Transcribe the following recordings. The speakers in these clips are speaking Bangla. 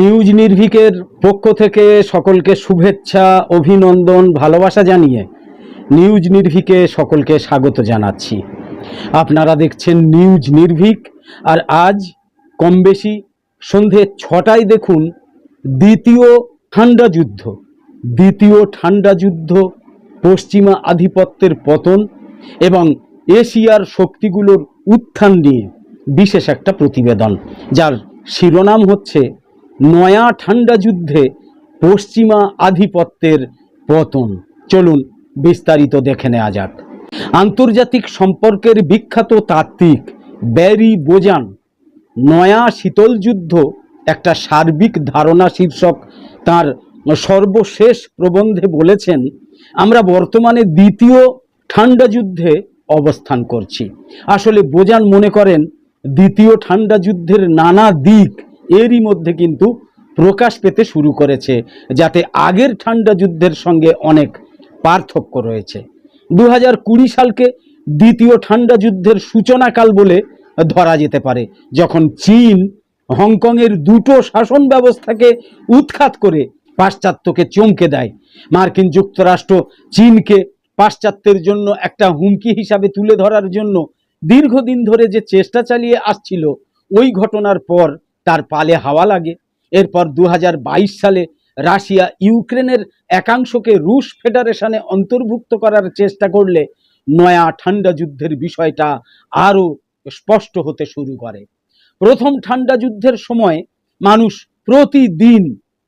নিউজ নির্ভিকের পক্ষ থেকে সকলকে শুভেচ্ছা, অভিনন্দন, ভালোবাসা জানিয়ে নিউজ নির্ভিকে সকলকে স্বাগত জানাচ্ছি। আপনারা দেখছেন নিউজ নির্ভিক, আর আজ কম বেশি সন্ধে ছটায় দেখুন দ্বিতীয় ঠান্ডা যুদ্ধ। দ্বিতীয় ঠান্ডা যুদ্ধ, পশ্চিমা আধিপত্যের পতন এবং এশিয়ার শক্তিগুলোর উত্থান নিয়ে বিশেষ একটা প্রতিবেদন, যার শিরোনাম হচ্ছে নয়া ঠান্ডা যুদ্ধে পশ্চিমা আধিপত্যের পতন। চলুন বিস্তারিত দেখে নেওয়া যাক। আন্তর্জাতিক সম্পর্কের বিখ্যাত তাত্ত্বিক ব্যারি বোজান, নয়া শীতল যুদ্ধ একটা সার্বিক ধারণা শীর্ষক তার সর্বশেষ প্রবন্ধে বলেছেন, আমরা বর্তমানে দ্বিতীয় ঠান্ডা যুদ্ধে অবস্থান করছি। আসলে বোজান মনে করেন দ্বিতীয় ঠান্ডা যুদ্ধের নানা দিক এরই মধ্যে কিন্তু প্রকাশ পেতে শুরু করেছে, যাতে আগের ঠান্ডা যুদ্ধের সঙ্গে অনেক পার্থক্য রয়েছে। দু হাজার কুড়ি সালকে দ্বিতীয় ঠান্ডা যুদ্ধের সূচনাকাল বলে ধরা যেতে পারে, যখন চীন হংকংয়ের দুটো শাসন ব্যবস্থাকে উৎখাত করে পাশ্চাত্যকে চমকে দেয়। মার্কিন যুক্তরাষ্ট্র চীনকে পাশ্চাত্যের জন্য একটা হুমকি হিসাবে তুলে ধরার জন্য দীর্ঘদিন ধরে যে চেষ্টা চালিয়ে আসছিল, ওই ঘটনার পর তার পালে হাওয়া লাগে। এরপর দু হাজার বাইশ সালে রাশিয়া ইউক্রেনের একাংশকে রুশ ফেডারেশনে অন্তর্ভুক্ত করার চেষ্টা করলে নয়া ঠান্ডা যুদ্ধের বিষয়টা আরও স্পষ্ট হতে শুরু করে। প্রথম ঠান্ডা যুদ্ধের সময় মানুষ প্রতিদিন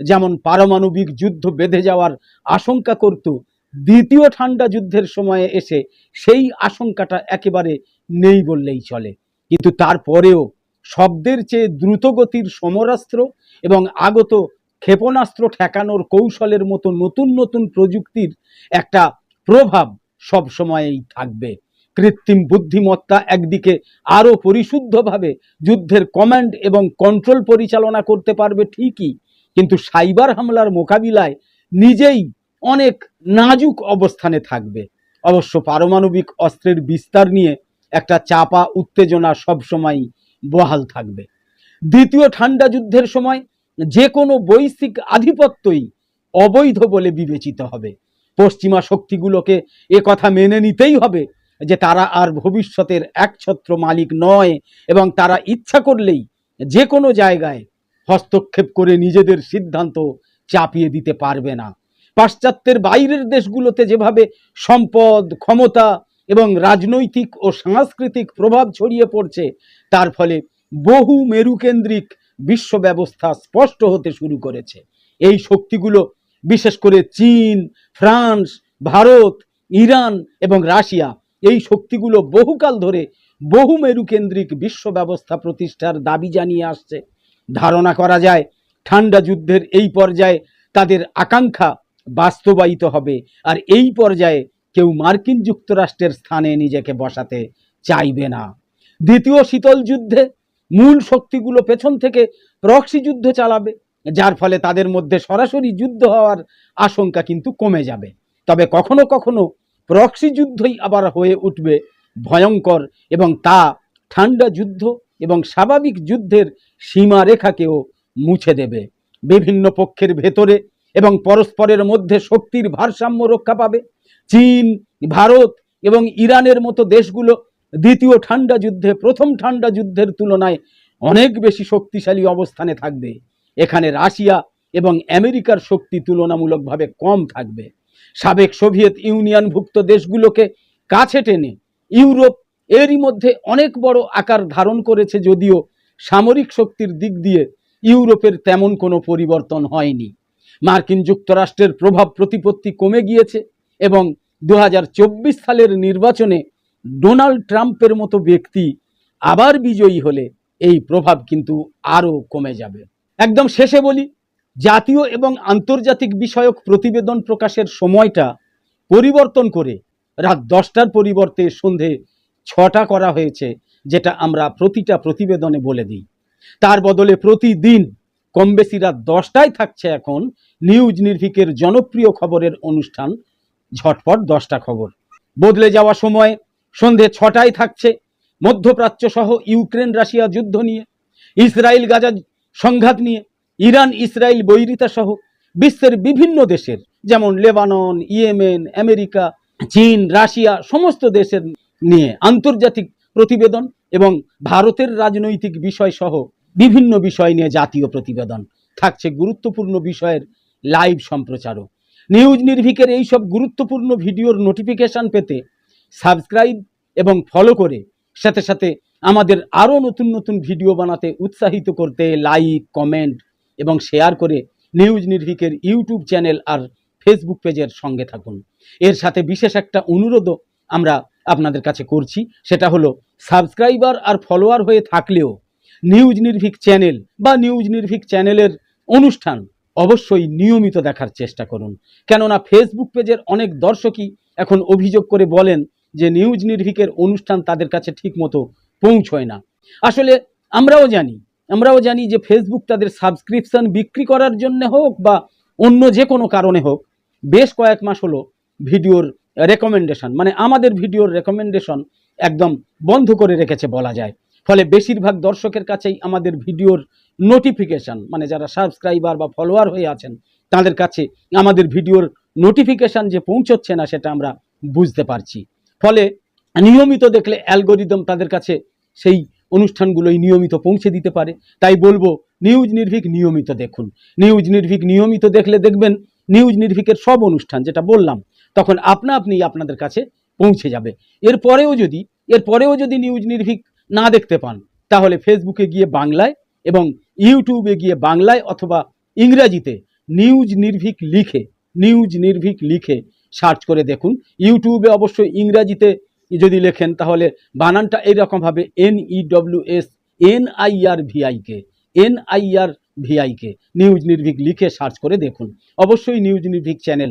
যেমন পারমাণবিক যুদ্ধ বেঁধে যাওয়ার আশঙ্কা করত, দ্বিতীয় ঠান্ডা যুদ্ধের সময়ে এসে সেই আশঙ্কাটা একেবারে নেই বললেই চলে। কিন্তু তারপরেও শব্দের চেয়ে দ্রুতগতির সমরাস্ত্র এবং আগত ক্ষেপণাস্ত্র ঠেকানোর কৌশলের মতো নতুন নতুন প্রযুক্তির একটা প্রভাব সব সময়েই থাকবে। কৃত্রিম বুদ্ধিমত্তা একদিকে আরও পরিশুদ্ধভাবে যুদ্ধের কমান্ড এবং কন্ট্রোল পরিচালনা করতে পারবে ঠিকই, কিন্তু সাইবার হামলার মোকাবিলায় নিজেই অনেক নাজুক অবস্থানে থাকবে। অবশ্য পারমাণবিক অস্ত্রের বিস্তার নিয়ে একটা চাপা উত্তেজনা সবসময়ই বহাল থাকবে। দ্বিতীয় ঠান্ডা যুদ্ধের সময় যে কোনো বৈশ্বিক আধিপত্যই অবৈধ বলে বিবেচিত হবে। পশ্চিমা শক্তিগুলোকে এ কথা মেনে নিতেই হবে যে তারা আর ভবিষ্যতের একছত্র মালিক নয় এবং তারা ইচ্ছা করলেই যে কোনো জায়গায় হস্তক্ষেপ করে নিজেদের সিদ্ধান্ত চাপিয়ে দিতে পারবে না। পাশ্চাত্যের বাইরের দেশগুলোতে যেভাবে সম্পদ, ক্ষমতা এবং রাজনৈতিক ও সাংস্কৃতিক প্রভাব ছড়িয়ে পড়ছে। তার ফলে বহু মেরুকেন্দ্রিক বিশ্ব ব্যবস্থা স্পষ্ট হতে শুরু করেছে। এই শক্তিগুলো বিশেষ করে চীন, ফ্রান্স, ভারত, ইরান এবং রাশিয়া এই শক্তিগুলো বহুকাল ধরে বহু মেরুকেন্দ্রিক বিশ্ব ব্যবস্থা প্রতিষ্ঠার দাবি জানিয়ে আসছে। ধারণা করা যায়, ঠান্ডা যুদ্ধের এই পর্যায়ে তাদের আকাঙ্ক্ষা বাস্তবায়িত হবে। আর এই পর্যায়ে কেউ মার্কিন যুক্তরাষ্ট্রের স্থানে নিজেকে বসাতে চাইবে না। দ্বিতীয় শীতল যুদ্ধে মূল শক্তিগুলো পেছন থেকে প্রক্সি যুদ্ধ চালাবে, যার ফলে তাদের মধ্যে সরাসরি যুদ্ধ হওয়ার আশঙ্কা কিন্তু কমে যাবে। তবে কখনো কখনো প্রক্সি যুদ্ধই আবার হয়ে উঠবে ভয়ঙ্কর এবং তা ঠান্ডা যুদ্ধ এবং স্বাভাবিক যুদ্ধের সীমারেখাকেও মুছে দেবে। বিভিন্ন পক্ষের ভেতরে এবং পরস্পরের মধ্যে শক্তির ভারসাম্য রক্ষা পাবে। চীন, ভারত এবং ইরানের মতো দেশগুলো দ্বিতীয় ঠান্ডা যুদ্ধে, প্রথম ঠান্ডা যুদ্ধের তুলনায় অনেক বেশি শক্তিশালী অবস্থানে থাকবে। এখানে রাশিয়া এবং আমেরিকার শক্তি তুলনামূলকভাবে কম থাকবে। সাবেক সোভিয়েত ইউনিয়নভুক্ত দেশগুলোকে কাছে টেনে ইউরোপ এরই মধ্যে অনেক বড় আকার ধারণ করেছে, যদিও সামরিক শক্তির দিক দিয়ে ইউরোপের তেমন কোনো পরিবর্তন হয়নি। মার্কিন যুক্তরাষ্ট্রের প্রভাব প্রতিপত্তি কমে গিয়েছে এবং দু হাজার চব্বিশ সালের নির্বাচনে ডোনাল্ড ট্রাম্পের মতো ব্যক্তি আবার বিজয়ী হলে এই প্রভাব কিন্তু আরও কমে যাবে। একদম শেষে বলি, জাতীয় এবং আন্তর্জাতিক বিষয়ক প্রতিবেদন প্রকাশের সময়টা পরিবর্তন করে রাত দশটার পরিবর্তে সন্ধে ছটা করা হয়েছে, যেটা আমরা প্রতিটা প্রতিবেদনে বলে দিই। তার বদলে প্রতিদিন কম বেশি রাত দশটায় থাকছে এখন নিউজ নির্ভিকের জনপ্রিয় খবরের অনুষ্ঠান। ঝটপট দশটা খবর। বদলে যাওয়া সময়, সন্ধে ছটায় থাকছে মধ্যপ্রাচ্য সহ ইউক্রেন রাশিয়া যুদ্ধ নিয়ে, ইসরায়েল গাজা সংঘাত নিয়ে, ইরান ইসরায়েল বৈরিতা সহ বিশ্বের বিভিন্ন দেশের, যেমন লেবানন, ইয়েমেন, আমেরিকা, চীন, রাশিয়া সমস্ত দেশের নিয়ে আন্তর্জাতিক প্রতিবেদন এবং ভারতের রাজনৈতিক বিষয় সহ বিভিন্ন বিষয় নিয়ে জাতীয় প্রতিবেদন। থাকছে গুরুত্বপূর্ণ বিষয়ের লাইভ সম্প্রচারও। নিউজ নির্ভিকের এই সব গুরুত্বপূর্ণ ভিডিওর নোটিফিকেশন পেতে সাবস্ক্রাইব এবং ফলো করে সাথে সাথে আমাদের আরও নতুন নতুন ভিডিও বানাতে উৎসাহিত করতে লাইক কমেন্ট এবং শেয়ার করে নিউজ নির্ভিকের ইউটিউব চ্যানেল আর ফেসবুক পেজের সঙ্গে থাকুন। এর সাথে বিশেষ একটা অনুরোধও আমরা আপনাদের কাছে করছি, সেটা হলো সাবস্ক্রাইবার আর ফলোয়ার হয়ে থাকলেও নিউজ নির্ভীক চ্যানেল বা নিউজ নির্ভীক চ্যানেলের অনুষ্ঠান অবশ্যই নিয়মিত দেখার চেষ্টা করুন। কেননা ফেসবুক পেজের অনেক দর্শকই এখন অভিযোগ করে বলেন যে নিউজ নির্ভীকের অনুষ্ঠান তাদের কাছে ঠিকমতো পৌঁছয় না। আসলে আমরাও জানি আমরাও জানি যে ফেসবুক তাদের সাবস্ক্রিপশন বিক্রি করার জন্য হোক বা অন্য যে কোনো কারণে হোক, বেশ কয়েক মাস হলো ভিডিওর রেকমেন্ডেশন মানে আমাদের ভিডিওর রেকমেন্ডেশন একদম বন্ধ করে রেখেছে বলা যায়। ফলে বেশিরভাগ দর্শকের কাছেই আমাদের ভিডিওর নোটিফিকেশন মানে যারা সাবস্ক্রাইবার বা ফলোয়ার হয়ে আছেন, তাদের কাছে আমাদের ভিডিওর নোটিফিকেশন যে পৌঁছচ্ছে না, সেটা আমরা বুঝতে পারছি। ফলে নিয়মিত দেখলে অ্যালগোরিদম তাদের কাছে সেই অনুষ্ঠানগুলোই নিয়মিত পৌঁছে দিতে পারে। তাই বলব নিউজ নির্ভীক নিয়মিত দেখুন। নিউজ নির্ভীক নিয়মিত দেখলে দেখবেন নিউজ নির্ভীকের সব অনুষ্ঠান, যেটা বললাম, তখন আপনা আপনি আপনাদের কাছে পৌঁছে যাবে। এরপরেও যদি এরপরেও যদি নিউজ নির্ভীক না দেখতে পান, তাহলে ফেসবুকে গিয়ে বাংলায় এবং ইউটিউবে গিয়ে বাংলায় অথবা ইংরাজিতে নিউজ নির্ভীক লিখে, নিউজ নির্ভীক লিখে সার্চ করে দেখুন। ইউটিউবে অবশ্যই ইংরাজিতে যদি লেখেন, তাহলে বানানটা এইরকমভাবে N E W S N I R V I K N V I K news Nirbhik লিখে সার্চ করে দেখুন। অবশ্যই নিউজ নির্ভীক চ্যানেল